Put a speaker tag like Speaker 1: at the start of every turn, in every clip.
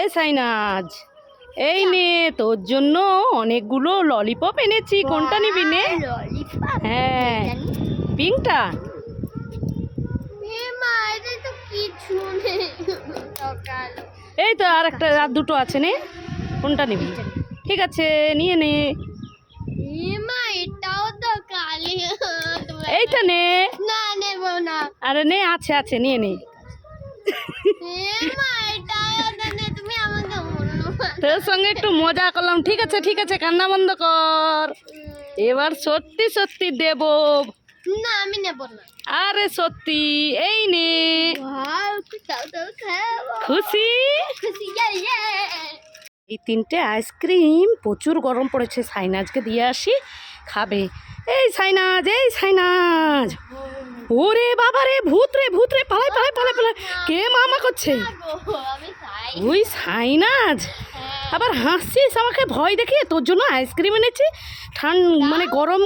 Speaker 1: এই সাইনাজ এই নে তোর জন্য অনেকগুলো ললিপপ এনেছি। কোনটা নিবি নে? হ্যাঁ। পিঙ্কটা? এই তো আর একটা আর দুটো আছে নে। কোনটা নিবি? ঠিক আছে নিয়ে নে। এইটা নে।
Speaker 2: না নেব না।
Speaker 1: আরে নে আছে আছে নিয়ে নে তোর সঙ্গে একটু মজা করলাম। ঠিক আছে ঠিক আছে কান্না বন্ধ কর। এবার সত্যি সত্যি দেব।
Speaker 2: না আমি নেব না।
Speaker 1: আরে সত্যি এই নে। খুশি? এই তিনটে আইসক্রিম প্রচুর গরম পড়েছে। সাইনাজকে দিয়ে আসি খাবে। এই সাইনাজ এই সাইনাজ। ওরে বাবা রে ভূত রে ভূত রে পালাই পালাই পালাই পালাই। কে মামা করছে?
Speaker 2: গো, আমি খাই
Speaker 1: ওই সাইনাজ আবার হাসছিস আমাকে ভয় দেখিয়ে তোর জন্য আইসক্রিম এনেছি ঠান মানে গরম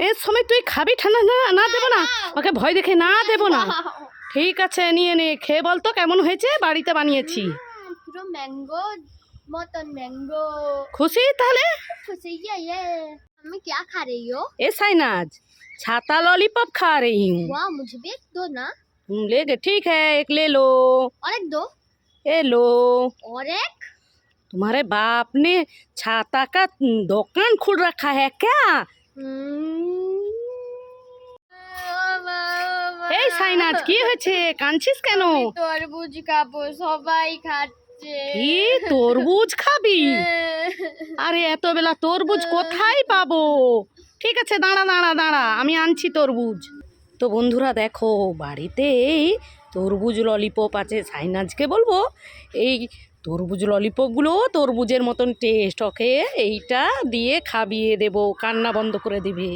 Speaker 1: এর সময় তুই খাবি ঠান্ডা না না দেবো না আমাকে ভয় দেখে না দেবো না ঠিক আছে নিয়ে নে খেয়ে বল তো কেমন হয়েছে বাড়িতে বানিয়েছি
Speaker 2: পুরো ম্যাঙ্গো মতন ম্যাঙ্গো
Speaker 1: খুশি তাহলে
Speaker 2: खुशी ये ये हमें क्या खा रही हो
Speaker 1: ए साइनाज छाता लॉलीपॉप खा रही हूँ
Speaker 2: वाह मुझे भी एक दो ना
Speaker 1: तुम ले गए ठीक है एक ले लो
Speaker 2: और एक दो
Speaker 1: ए लो
Speaker 2: और एक
Speaker 1: तुम्हारे बाप ने छाता का दुकान खोल रखा है क्या এই সাইনাজ কি হয়েছে কাঁদছিস কেন
Speaker 2: তরমুজ খাবো সবাই খাচ্ছে
Speaker 1: কি তরমুজ খাবি আরে এত বেলা তরমুজ কোথায় পাবো ঠিক আছে দাঁড়া দাঁড়া দাঁড়া আমি আনছি তরমুজ তো বন্ধুরা দেখো বাড়িতে এই তরমুজ ললিপপ আছে সাইনাজকে বলব। এই তরমুজ ললিপপগুলো তরমুজের মতন টেস্ট ওকে? এইটা দিয়ে খাবিয়ে দেবো কান্না বন্ধ করে দিবে।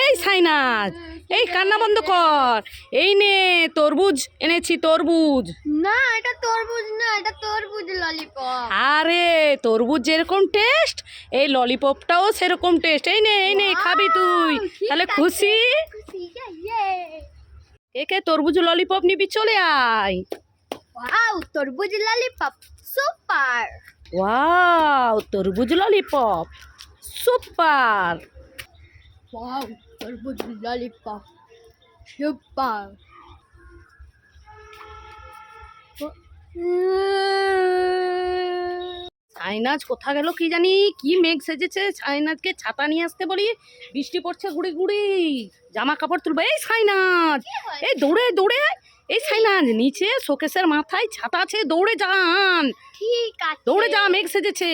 Speaker 1: এই সাইনাজ এই কান্না বন্ধ কর। এই নে তরমুজ এনেছি তরমুজ।
Speaker 2: না এটা তরমুজ না এটা তরমুজ ললিপপ
Speaker 1: আরে তরমুজ যেরকম টেস্ট এই ললিপপটাও সেরকম টেস্ট এই নে এই নে খাবি তুই। তাহলে। খুশি?
Speaker 2: ইয়ে
Speaker 1: একে তরমুজ ললিপপ নিবি চলে আয়।
Speaker 2: ওয়াও তরমুজ ললিপপ সুপার
Speaker 1: ওয়াও তরমুজ ললিপপ সুপার
Speaker 2: ওয়াও তরমুজ ললিপপ সুপার
Speaker 1: সাইনাজ কোথা গেল কি জানি? কি মেঘ সেজেছে সাইনাজকে ছাতা নিয়ে আসতে বলি? বৃষ্টি পড়ছে গুড়ি গুড়ি। জামা কাপড় তুলবে। এই সাইনাজ এই দৌড়ে দৌড়ে। এই সাইনাজ নিচে শোকেসের মাথায় ছাতা আছে দৌড়ে যান।
Speaker 2: ঠিক আছে।
Speaker 1: দৌড়ে যা মেঘ সেজেছে।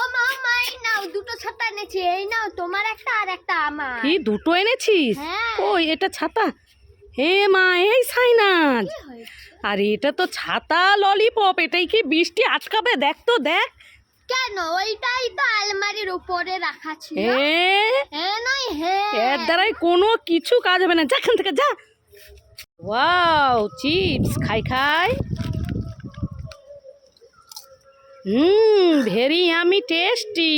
Speaker 2: ও মা মা এই নাও দুটো ছাতা এনেছি। এই নাও তোমার একটা আর একটা আমার।
Speaker 1: কি দুটো এনেছিস?
Speaker 2: হ্যাঁ।
Speaker 1: ওই এটা ছাতা। হে মা এই সাইনাজ আর এটা তো ছাতা ললিপপ। এটাই কি বৃষ্টি আটকাবে? দেখ তো দেখ।
Speaker 2: কেন? ওইটাই তো আলমারির উপরে রাখা ছিল। হ্যাঁ নয় হ্যাঁ
Speaker 1: এর দ্বারাই কোনো কিছু কাজ হবে না। যা থেকে যা। ওয়াও চিপস খাই খাই। হুম ভেরি আমি টেস্টি।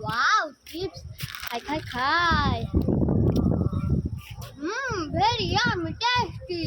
Speaker 2: ওয়াও চিপস খাই খাই খাই। হুম ভেরি ইয়ামি টেস্টি।